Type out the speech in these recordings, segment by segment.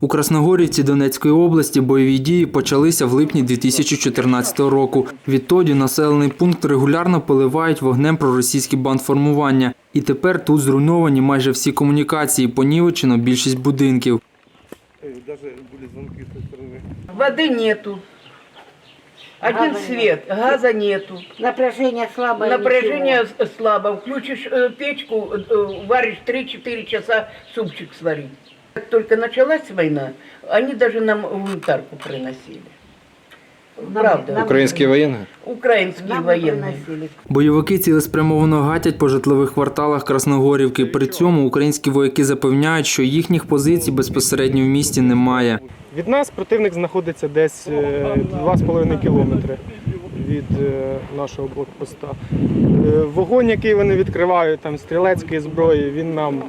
У Красногорівці Донецької області бойові дії почалися в липні 2014 року. Відтоді населений пункт регулярно поливають вогнем проросійські бандформування. І тепер тут зруйновані майже всі комунікації, понівечено більшість будинків. Даже были звонки с той стороны. Воды нету. Один Газа свет, газа нету. Напряжение слабое. Напряжение ничего. с- слабо. Включишь э, печку, э, варишь 3-4 часа супчик сварить. Как только началась война, они даже нам гуманитарку приносили. Правда. нам- Украинские военные? Украинские Нам военные. приносили. Бойовики цілеспрямовано гатять по житлових кварталах Красногорівки. При цьому українські вояки запевняють, що їхніх позицій безпосередньо в місті немає. Від нас противник знаходиться десь е, 2,5 кілометри від е, нашого блокпоста. Е, Вогонь, який вони відкривають, там стрілецької зброї, він нам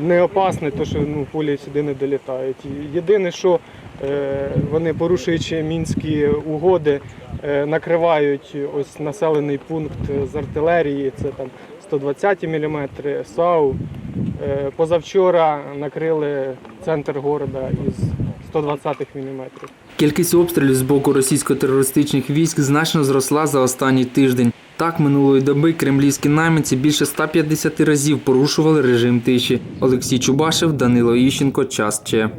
не опасний, то що ну, полі сюди не долітають. Єдине, що е, вони, порушуючи мінські угоди, е, накривають ось населений пункт з артилерії, це там 120 мм, САУ. Е, Позавчора накрили центр міста із 120 мм. Кількість обстрілів з боку російсько-терористичних військ значно зросла за останній тиждень. Так, минулої доби кремлівські найманці більше 150 разів порушували режим тиші. Олексій Чубашев, Данило Іщенко, Час Че.